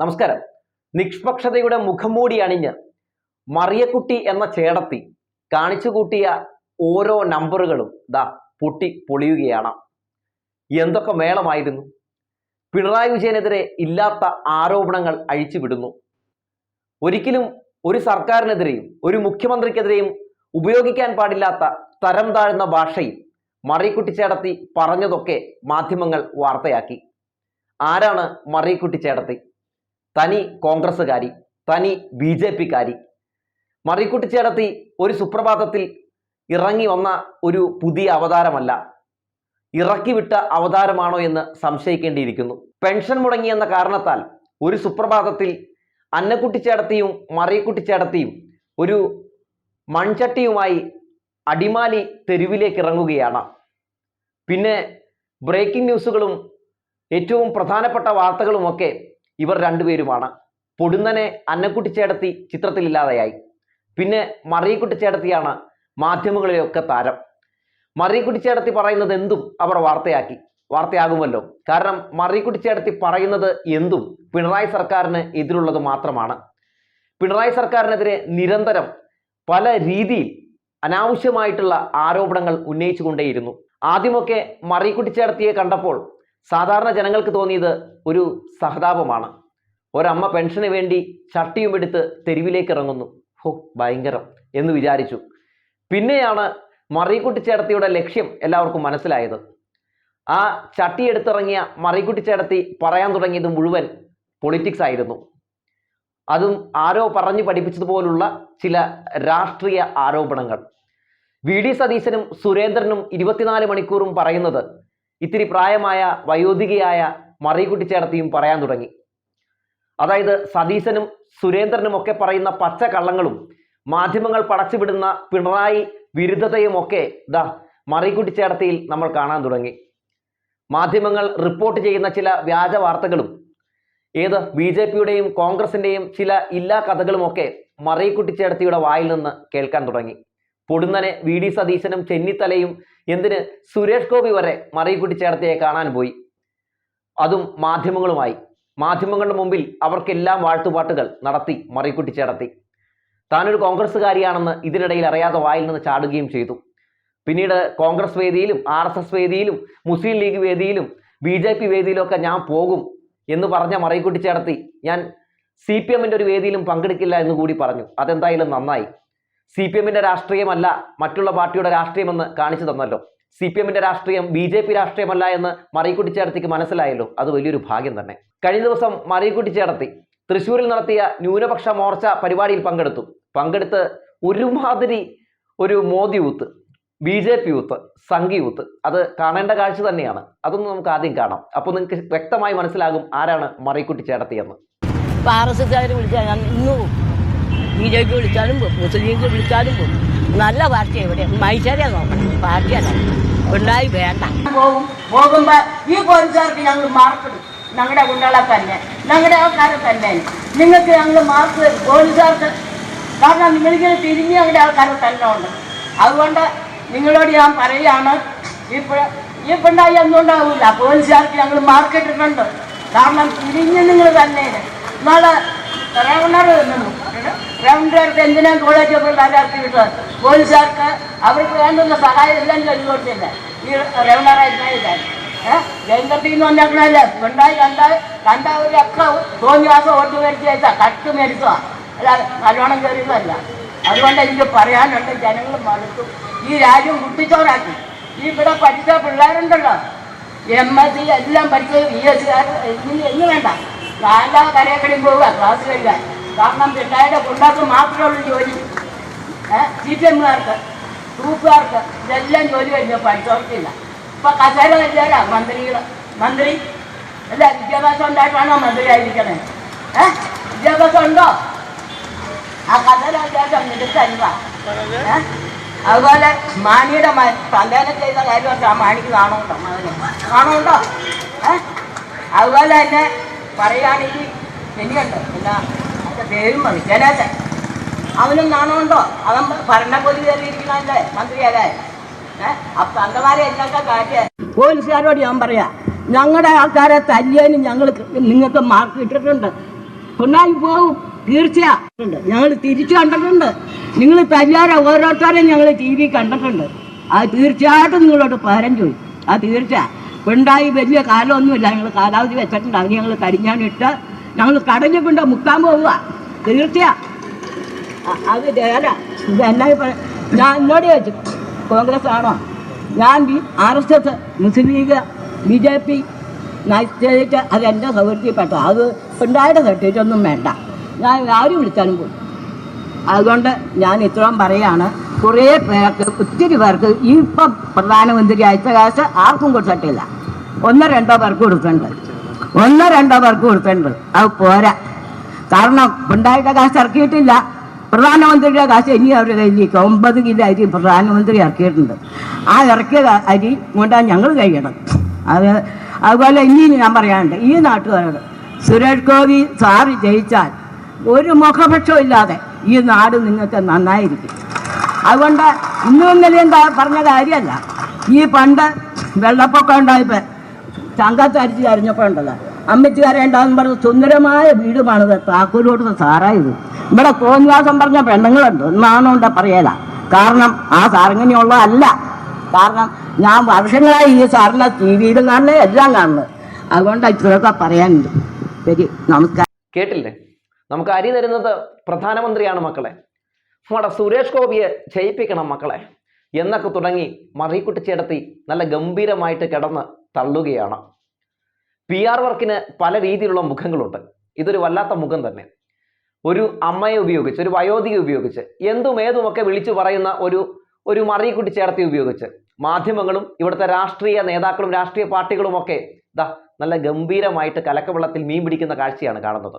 നമസ്കാരം. നിഷ്പക്ഷതയുടെ മുഖംമൂടി അണിഞ്ഞ് മറിയക്കുട്ടി എന്ന ചേടത്തി കാണിച്ചു കൂട്ടിയ ഓരോ നമ്പറുകളും ദാ പൊട്ടി പൊളിയുകയാണ്. എന്തൊക്കെ മേളമായിരുന്നു? പിണറായി വിജയനെതിരെ ഇല്ലാത്ത ആരോപണങ്ങൾ അഴിച്ചുവിടുന്നു ഒരിക്കലും ഒരു സർക്കാരിനെതിരെയും ഒരു മുഖ്യമന്ത്രിക്കെതിരെയും ഉപയോഗിക്കാൻ പാടില്ലാത്ത തരം താഴ്ന്ന ഭാഷയിൽ മറിക്കുട്ടി ചേടത്തി പറഞ്ഞതൊക്കെ മാധ്യമങ്ങൾ വാർത്തയാക്കി. ആരാണ് മറിക്കുട്ടി ചേടത്തി? തനി കോൺഗ്രസ്സുകാരി തനി ബി ജെ പിക്കാരി. മറിയക്കുട്ടി ചേടത്തി ഒരു സുപ്രഭാതത്തിൽ ഇറങ്ങി വന്ന ഒരു പുതിയ അവതാരമല്ല. ഇറക്കി വിട്ട അവതാരമാണോ എന്ന് സംശയിക്കേണ്ടിയിരിക്കുന്നു. പെൻഷൻ മുടങ്ങിയെന്ന കാരണത്താൽ ഒരു സുപ്രഭാതത്തിൽ അന്നക്കുട്ടിച്ചേടത്തിയും മറിയക്കുട്ടിച്ചേടത്തിയും ഒരു മൺചട്ടിയുമായി അടിമാലി തെരുവിലേക്ക് ഇറങ്ങുകയാണ്. പിന്നെ ബ്രേക്കിംഗ് ന്യൂസുകളും ഏറ്റവും പ്രധാനപ്പെട്ട വാർത്തകളുമൊക്കെ ഇവർ രണ്ടുപേരുമാണ്. പൊടുന്നനെ അന്നക്കുട്ടി ചേട്ടത്തി ചിത്രത്തിൽ ഇല്ലാതെയായി പിന്നെ മറിയക്കുട്ടി ചേടത്തിയാണ് മാധ്യമങ്ങളിലൊക്കെ താരം. മറിയക്കുട്ടി ചേടത്തി പറയുന്നത് എന്തും അവർ വാർത്തയാക്കി. വാർത്തയാകുമല്ലോ. കാരണം മറിയക്കുട്ടി ചേടത്തി പറയുന്നത് എന്തും പിണറായി സർക്കാരിന് എതിരുള്ളത് മാത്രമാണ്. പിണറായി സർക്കാരിനെതിരെ നിരന്തരം പല രീതിയിൽ അനാവശ്യമായിട്ടുള്ള ആരോപണങ്ങൾ ഉന്നയിച്ചുകൊണ്ടേയിരുന്നു. ആദ്യമൊക്കെ മറിയക്കുട്ടി ചേടത്തിയെ കണ്ടപ്പോൾ സാധാരണ ജനങ്ങൾക്ക് തോന്നിയത് ഒരു സഹതാപമാണ്. ഒരമ്മ പെൻഷന് വേണ്ടി ചട്ടിയും എടുത്ത് തെരുവിലേക്ക് ഇറങ്ങുന്നു. ഹോ ഭയങ്കരം എന്ന് വിചാരിച്ചു. പിന്നെയാണ് മറികുട്ടിച്ചേടത്തിയുടെ ലക്ഷ്യം എല്ലാവർക്കും മനസ്സിലായത്. ആ ചട്ടി എടുത്തിറങ്ങിയ മറികുട്ടിച്ചേടത്തി പറയാൻ തുടങ്ങിയത് മുഴുവൻ പൊളിറ്റിക്സ് ആയിരുന്നു. അതും ആരോ പറഞ്ഞു പഠിപ്പിച്ചതുപോലുള്ള ചില രാഷ്ട്രീയ ആരോപണങ്ങൾ. വി. ഡി. സതീശനും സുരേന്ദ്രനും ഇരുപത്തിനാല് മണിക്കൂറും പറയുന്നത് ഇത്തിരി പ്രായമായ വയോധികയായ മറിയക്കുട്ടിച്ചേടത്തിയും പറയാൻ തുടങ്ങി. അതായത് സതീശനും സുരേന്ദ്രനും ഒക്കെ പറയുന്ന പച്ച കള്ളങ്ങളും മാധ്യമങ്ങൾ പടച്ചുവിടുന്ന പിണറായി വിരുദ്ധതയും ഒക്കെ ദാ ചേർത്തിയിൽ നമ്മൾ കാണാൻ തുടങ്ങി. മാധ്യമങ്ങൾ റിപ്പോർട്ട് ചെയ്യുന്ന ചില വ്യാജ വാർത്തകളും ഏത് ബി ജെ പിയുടെയും കോൺഗ്രസിന്റെയും ചില ഇല്ലാ കഥകളുമൊക്കെ മറികുട്ടിച്ചേടത്തിയുടെ വായിൽ നിന്ന് കേൾക്കാൻ തുടങ്ങി. പൊടുന്നനെ വി ഡി സതീശനും ചെന്നിത്തലയും എന്തിന് സുരേഷ് ഗോപി വരെ മറിയക്കുട്ടിച്ചേടത്തിയെ കാണാൻ പോയി. അതും മാധ്യമങ്ങളുമായി. മാധ്യമങ്ങളുടെ മുമ്പിൽ അവർക്കെല്ലാം വാഴ്ത്തുപാട്ടുകൾ നടത്തി മറിയക്കുട്ടിച്ചേടത്തി താനൊരു കോൺഗ്രസ്സുകാരിയാണെന്ന് ഇതിനിടയിൽ അറിയാതെ വായിൽ നിന്ന് ചാടുകയും ചെയ്തു. പിന്നീട് കോൺഗ്രസ് വേദിയിലും ആർ എസ് എസ് വേദിയിലും മുസ്ലിം ലീഗ് വേദിയിലും ബി ജെ പി വേദിയിലൊക്കെ ഞാൻ പോകും എന്ന് പറഞ്ഞ മറിയക്കുട്ടിച്ചേടത്തി ഞാൻ സി പി എമ്മിന്റെ ഒരു വേദിയിലും പങ്കെടുക്കില്ല എന്ന് കൂടി പറഞ്ഞു. അതെന്തായാലും നന്നായി. സി പി എമ്മിന്റെ രാഷ്ട്രീയമല്ല മറ്റുള്ള പാർട്ടിയുടെ രാഷ്ട്രീയമെന്ന് കാണിച്ചു തന്നല്ലോ. സി പി എമ്മിന്റെ രാഷ്ട്രീയം ബി ജെ പി രാഷ്ട്രീയമല്ല എന്ന് മറിയക്കുട്ടിച്ചേടത്തിക്ക് മനസ്സിലായല്ലോ. അത് വലിയൊരു ഭാഗ്യം തന്നെ. കഴിഞ്ഞ ദിവസം മറിയക്കുട്ടിച്ചേടത്തി തൃശ്ശൂരിൽ നടത്തിയ ന്യൂനപക്ഷ മോർച്ച പരിപാടിയിൽ പങ്കെടുത്തു. പങ്കെടുത്ത് ഒരുമാതിരി ഒരു Modi youth B J P youth Sanghi youth അത് കാണേണ്ട കാഴ്ച തന്നെയാണ്. അതൊന്ന് നമുക്ക് ആദ്യം കാണാം. അപ്പോൾ നിങ്ങൾക്ക് വ്യക്തമായി മനസ്സിലാകും ആരാണ് ആർ എസ് എസ്സുകാർ വിളിച്ചാൽ ഞാൻ ഇന്ന് ബി ജെ പി വിളിച്ചാലും പോകും മുസ്ലിം ലീഗ് വിളിച്ചാലും പോകും നല്ല പാർട്ടി എവിടെ മൈസരെ നോക്കണം. പാർട്ടിയല്ല ഉണ്ടായി വേണ്ട. പോകും. പോകുമ്പോ ഈ ഞങ്ങൾ മാർക്കിടും ഞങ്ങളുടെ കുട്ടികളെ തന്നെ. ഞങ്ങളുടെ ആൾക്കാരെ തന്നെ. നിങ്ങൾക്ക് ഞങ്ങൾ മാർക്ക് പോലീസുകാർക്ക് കാരണം നിങ്ങളിങ്ങനെ തിരിഞ്ഞ് ഞങ്ങളുടെ ആൾക്കാരെ തന്നെ ഉണ്ട്. അതുകൊണ്ട് നിങ്ങളോട് ഞാൻ പറയുകയാണ് ഇപ്പോൾ ഈ പിണ്ടായി ഒന്നുണ്ടാവില്ല പോലീസുകാർക്ക് ഞങ്ങൾ മാർക്ക് ഇട്ടിട്ടുണ്ട്. കാരണം തിരിഞ്ഞ് നിങ്ങൾ തന്നെ നാളെ റവണർ നിന്നു റവണർക്ക് എന്തിനാ കോളേജ് പിള്ളേരെ കിട്ടുന്നത് പോലീസുകാർക്ക് അവർക്ക് വേണ്ടുന്ന സഹായം എല്ലാം ചെയ്തു കൊടുത്തില്ല ഈ റവണറായിരുന്നില്ല ഏഹ് ജയന്തത്തിൽ നിന്ന് വന്നേക്കണല്ലേ ഉണ്ടായി കണ്ട അക്ക തോന്നി തോന്നിയാസം ഓട്ട് മരിച്ചു വെച്ചാൽ കട്ട് മേടിക്കുക അല്ല നല്ലോണം കയറിയതല്ല അതുകൊണ്ട് എനിക്ക് പറയാനുണ്ട് ജനങ്ങൾ മടുത്തു. ഈ രാജ്യം കുട്ടിച്ചോറാക്കി. ഈ ഇവിടെ പഠിച്ച പിള്ളേരുണ്ടല്ലോ. എം എസ് സി എല്ലാം പഠിച്ചത് ബി എസ് സിക്കാർ എന്ന് വേണ്ട. നാലാം കരയക്കടിയും പോവുക ക്ലാസ് കഴിക്കാൻ കാരണം പിള്ളേരുടെ പിള്ളേർക്ക് മാത്രമേ ഉള്ളൂ ജോലി. സി പി എമ്മുകാർക്ക് ഗ്രൂപ്പുകാർക്ക് ഇതെല്ലാം ജോലി കഴിഞ്ഞു പഠിച്ചവർക്കില്ല ഇപ്പൊ കസേര കല്യാരാ മന്ത്രികൾ മന്ത്രി അല്ല വിദ്യാഭ്യാസം ഉണ്ടായിട്ടാണോ മന്ത്രി ആയിരിക്കണേ? ഏഹ് വിദ്യാഭ്യാസം ഉണ്ടോ? ആ കസേര കല്യാരം മികച്ചല്ല അതുപോലെ മാണിയുടെ സന്ദേഹം ചെയ്ത കാര്യമൊക്കെ ആ മാണിക്ക് കാണുന്നുണ്ടോ? മകനെ. കാണുന്നുണ്ടോ? ഏഹ് അതുപോലെ തന്നെ പറയുകയാണെങ്കിൽ ശനിയുണ്ട് പിന്നെ പേരും ഗണേശൻ അവനും നാണമുണ്ടോ? അവൻ ഭരണപൊലി കയറിയിരിക്കണല്ലേ മന്ത്രിയല്ലേ അപ്പൊ അന്തമാരെ എന്നൊക്കെ പോലീസുകാരോട് ഞാൻ പറയാ ഞങ്ങളുടെ ആൾക്കാരെ തല്ലിയതിന് ഞങ്ങൾ നിങ്ങൾക്ക് മാർക്ക് ഇട്ടിട്ടുണ്ട്. കൊണ്ടായി പോകും തീർച്ചയാ. ഞങ്ങൾ തിരിച്ചു കണ്ടിട്ടുണ്ട്. നിങ്ങൾ തല്ലാരെ ഓരോരുത്തരെയും ഞങ്ങൾ ടി വി കണ്ടിട്ടുണ്ട്. അത് തീർച്ചയായിട്ടും നിങ്ങളോട് പകരം ചോദിക്കും. അത് തീർച്ച പിണറായി വലിയ കാലമൊന്നുമില്ല. ഞങ്ങൾ കാലാവധി വെച്ചിട്ടുണ്ട്. അതിന് ഞങ്ങൾ കരിഞ്ഞാണിട്ട് ഞങ്ങൾ കടലിൽ കൊണ്ട് മുക്കാൻ പോവുക. ഞാൻ എന്നോട് ചോദിച്ചു കോൺഗ്രസ് ആണോ ഞാൻ R S S Muslim League B J P നയിച്ചിട്ട് അത് എന്റെ സൗകര്യത്തിൽപ്പെട്ട അത് പിണ്ടായുടെ സർട്ടിഫിക്കറ്റൊന്നും വേണ്ട. ഞാൻ ആരും വിളിച്ചാലും പോയി. അതുകൊണ്ട് ഞാൻ ഇത്രയും പറയാണ്. കുറേ പേർക്ക് ഒത്തിരി പേർക്ക് ഈ ഇപ്പം പ്രധാനമന്ത്രി അയച്ച കാശ് ആർക്കും കൊടുത്തിട്ടില്ല. ഒന്നോ രണ്ടോ പേർക്ക് കൊടുത്തിട്ടുണ്ട്. ഒന്നോ രണ്ടോ പേർക്ക് കൊടുത്തിട്ടുണ്ട്. അത് പോരാ. കാരണം പിണ്ടായുടെ കാശ് ഇറക്കിയിട്ടില്ല. പ്രധാനമന്ത്രിയുടെ കാശ് ഇനി അവർ കയ്യിലേക്ക് ഒമ്പത് കിലോ അരി പ്രധാനമന്ത്രി ഇറക്കിയിട്ടുണ്ട്. ആ ഇറക്കിയ അരി കൊണ്ടാണ് ഞങ്ങൾ കഴിയണം. അത് അതുപോലെ ഇനി ഞാൻ പറയാനുണ്ട് ഈ നാട്ടുകാരോട് സുരേഷ് ഗോപി സാറ് ജയിച്ചാൽ ഒരു മുഖപക്ഷവും ഇല്ലാതെ ഈ നാട് നിങ്ങൾക്ക് നന്നായിരിക്കും. അതുകൊണ്ട് ഇന്നും ഇന്നലെയും പറഞ്ഞ കാര്യമല്ല. ഈ പണ്ട് വെള്ളപ്പൊക്കം ഉണ്ടായപ്പോൾ ചങ്കത്ത് അരിച്ച് അരിഞ്ഞപ്പോൾ ഉണ്ടല്ലോ. അമ്മച്ചുകാരെ ഉണ്ടാകുന്ന പറഞ്ഞ സുന്ദരമായ വീട് പണിത് താക്കോലോട്ട് സാറായത് ഇവിടെ കോൺവാസം പറഞ്ഞ പെണ്ണുങ്ങളുണ്ട്. എന്നാണോണ്ട പറയല. കാരണം ആ സാറിങ്ങനെയുള്ള അല്ല. കാരണം ഞാൻ വർഷങ്ങളായി ഈ സാറിനെ ടി വിയിലും കാണുന്നത് എല്ലാം കാണുന്നത് അതുകൊണ്ട് ഇത്രയൊക്കെ പറയാനുണ്ട്. ശരി നമസ്കാരം. കേട്ടില്ലേ? നമുക്ക് അരി തരുന്നത് പ്രധാനമന്ത്രിയാണ് മക്കളെ. നമ്മുടെ സുരേഷ് ഗോപിയെ ചെയ്യിപ്പിക്കണം മക്കളെ. എന്നൊക്കെ തുടങ്ങി മറിക്കുട്ടിച്ചേടത്തി നല്ല ഗംഭീരമായിട്ട് കിടന്ന് തള്ളുകയാണ്. പി ആർ വർക്കിന് പല രീതിയിലുള്ള മുഖങ്ങളുണ്ട്. ഇതൊരു വല്ലാത്ത മുഖം തന്നെ. ഒരു അമ്മയെ ഉപയോഗിച്ച് ഒരു വയോധിക ഉപയോഗിച്ച് എന്തും ഏതുമൊക്കെ വിളിച്ചു പറയുന്ന ഒരു ഒരു മറിക്കുട്ടി ചേർത്തി ഉപയോഗിച്ച് മാധ്യമങ്ങളും ഇവിടുത്തെ രാഷ്ട്രീയ നേതാക്കളും രാഷ്ട്രീയ പാർട്ടികളും ഒക്കെ ദാ നല്ല ഗംഭീരമായിട്ട് കലക്കവെള്ളത്തിൽ മീൻ പിടിക്കുന്ന കാഴ്ചയാണ് കാണുന്നത്.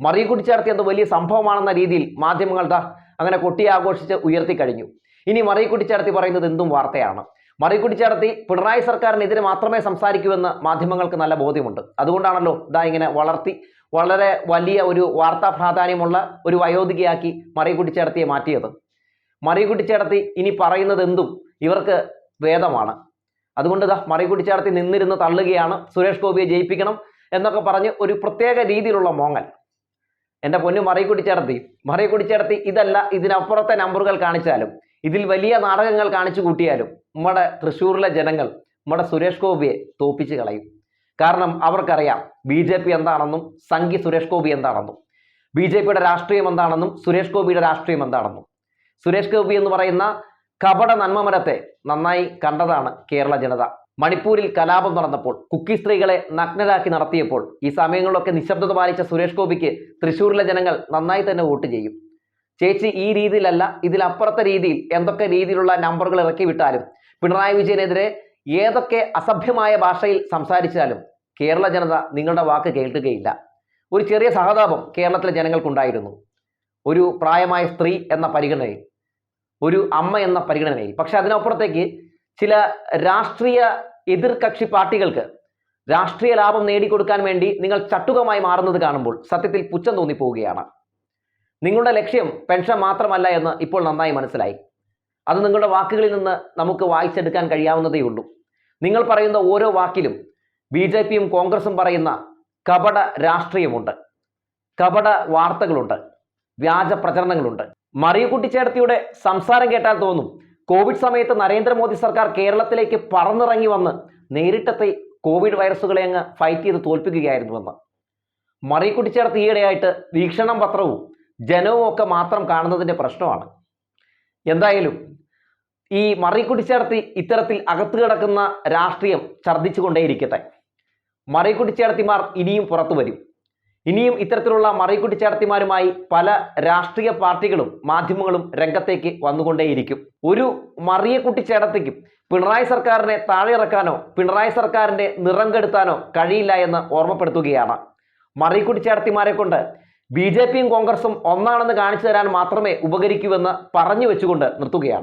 മറിയക്കുട്ടി ചേർത്തി എന്തോ വലിയ സംഭവമാണെന്ന രീതിയിൽ മാധ്യമങ്ങൾ ദാ അങ്ങനെ കൊട്ടി ആഘോഷിച്ച് ഉയർത്തി കഴിഞ്ഞു. ഇനി മറിയക്കുട്ടി ചേർത്തി പറയുന്നത് എന്തും വാർത്തയാണ്. മറിയക്കുട്ടി ചേർത്തി പിണറായി സർക്കാരിനെതിരെ മാത്രമേ സംസാരിക്കൂവെന്ന് മാധ്യമങ്ങൾക്ക് നല്ല ബോധ്യമുണ്ട്. അതുകൊണ്ടാണല്ലോ ഇതാ ഇങ്ങനെ വളർത്തി വളരെ വലിയ ഒരു വാർത്താ പ്രാധാന്യമുള്ള ഒരു വയോധികയാക്കി മറികുടി ചേർത്തിയെ മാറ്റിയത്. മറികുടി ചേർത്തി ഇനി പറയുന്നത് എന്തും ഇവർക്ക് വേദമാണ്. അതുകൊണ്ട് ഇതാ മറികുടി ചേർത്തി നിന്നിരുന്ന് തള്ളുകയാണ് സുരേഷ് ഗോപിയെ ജയിപ്പിക്കണം എന്നൊക്കെ പറഞ്ഞ് ഒരു പ്രത്യേക രീതിയിലുള്ള മോങ്ങൽ. എന്റെ പൊന്നു മറികുടി ചേർത്തി മറികുടി ചേർത്തി ഇതല്ല ഇതിനപ്പുറത്തെ നമ്പറുകൾ കാണിച്ചാലും ഇതിൽ വലിയ നാടകങ്ങൾ കാണിച്ചു കൂട്ടിയാലും നമ്മുടെ തൃശ്ശൂരിലെ ജനങ്ങൾ നമ്മുടെ സുരേഷ് ഗോപിയെ തോപ്പിച്ച് കളയും. കാരണം അവർക്കറിയാം ബി ജെ പി എന്താണെന്നും സംഘി സുരേഷ് ഗോപി എന്താണെന്നും ബി ജെ പിയുടെ രാഷ്ട്രീയം എന്താണെന്നും സുരേഷ് ഗോപിയുടെ രാഷ്ട്രീയം എന്താണെന്നും. സുരേഷ് ഗോപി എന്ന് പറയുന്ന കപട നന്മമരത്തെ നന്നായി കണ്ടതാണ് കേരള ജനത. മണിപ്പൂരിൽ കലാപം നടന്നപ്പോൾ കുക്കി സ്ത്രീകളെ നഗ്നരാക്കി നടത്തിയപ്പോൾ ഈ സമയങ്ങളിലൊക്കെ നിശബ്ദത പാലിച്ച സുരേഷ് ഗോപിക്ക് തൃശ്ശൂരിലെ ജനങ്ങൾ നന്നായി തന്നെ വോട്ട് ചെയ്യും. ചേച്ചി ഈ രീതിയിലല്ല ഇതിലപ്പുറത്തെ രീതിയിൽ എന്തൊക്കെ രീതിയിലുള്ള നമ്പറുകൾ ഇറക്കി വിട്ടാലും പിണറായി വിജയനെതിരെ ഏതൊക്കെ അസഭ്യമായ ഭാഷയിൽ സംസാരിച്ചാലും കേരള ജനത നിങ്ങളുടെ വാക്ക് കേൾക്കുകയില്ല. ഒരു ചെറിയ സഹതാപം കേരളത്തിലെ ജനങ്ങൾക്കുണ്ടായിരുന്നു. ഒരു പ്രായമായ സ്ത്രീ എന്ന പരിഗണനയിൽ ഒരു അമ്മ എന്ന പരിഗണനയിൽ. പക്ഷെ അതിനപ്പുറത്തേക്ക് ചില രാഷ്ട്രീയ എതിർകക്ഷി പാർട്ടികൾക്ക് രാഷ്ട്രീയ ലാഭം നേടിക്കൊടുക്കാൻ വേണ്ടി നിങ്ങൾ ചട്ടുകമായി മാറുന്നത് കാണുമ്പോൾ സത്യത്തിൽ പുച്ഛം തോന്നിപ്പോവുകയാണ്. നിങ്ങളുടെ ലക്ഷ്യം പെൻഷൻ മാത്രമല്ല എന്ന് ഇപ്പോൾ നന്നായി മനസ്സിലായി. അത് നിങ്ങളുടെ വാക്കുകളിൽ നിന്ന് നമുക്ക് വായിച്ചെടുക്കാൻ കഴിയാവുന്നതേ ഉള്ളൂ. നിങ്ങൾ പറയുന്ന ഓരോ വാക്കിലും ബി ജെ പിയും കോൺഗ്രസും പറയുന്ന കപട രാഷ്ട്രീയമുണ്ട്. കപട വാർത്തകളുണ്ട്. വ്യാജ പ്രചരണങ്ങളുണ്ട്. മറിയക്കുട്ടിച്ചേർത്തിയുടെ സംസാരം കേട്ടാൽ തോന്നും കോവിഡ് സമയത്ത് നരേന്ദ്രമോദി സർക്കാർ കേരളത്തിലേക്ക് പറന്നിറങ്ങി വന്ന് നേരിട്ടത്തെ കോവിഡ് വൈറസുകളെ അങ്ങ് ഫൈറ്റ് ചെയ്ത് തോൽപ്പിക്കുകയായിരുന്നുവെന്ന്. മറിയക്കുട്ടി ചേർത്ത് ഈയിടെയായിട്ട് വീക്ഷണം പത്രവും ജനവും ഒക്കെ മാത്രം കാണുന്നതിന്റെ പ്രശ്നമാണ്. എന്തായാലും ഈ മറിയക്കുട്ടി ചേർത്തി ഇത്തരത്തിൽ അകത്തു കിടക്കുന്ന രാഷ്ട്രീയം ഛർദ്ദിച്ചുകൊണ്ടേയിരിക്കട്ടെ. മറിയക്കുട്ടി ചേർത്തിമാർ ഇനിയും പുറത്തു വരും. ഇനിയും ഇത്തരത്തിലുള്ള മറിയക്കുട്ടി ചേർത്തിമാരുമായി പല രാഷ്ട്രീയ പാർട്ടികളും മാധ്യമങ്ങളും രംഗത്തേക്ക് വന്നുകൊണ്ടേയിരിക്കും. ഒരു മറിയക്കുട്ടി കുട്ടിച്ചേടത്തേക്കും പിണറായി സർക്കാരിനെ താഴെ ഇറക്കാനോ പിണറായി സർക്കാരിന്റെ നിറം കെടുത്താനോ കഴിയില്ല എന്ന് ഓർമ്മപ്പെടുത്തുകയാണ്. മറിയക്കുട്ടി ചേട്ടത്തിമാരെ കൊണ്ട് ബി ജെ പിയും കോൺഗ്രസും ഒന്നാണെന്ന് കാണിച്ചു തരാൻ മാത്രമേ ഉപകരിക്കൂവെന്ന് പറഞ്ഞു വെച്ചുകൊണ്ട് നിർത്തുകയാണ്.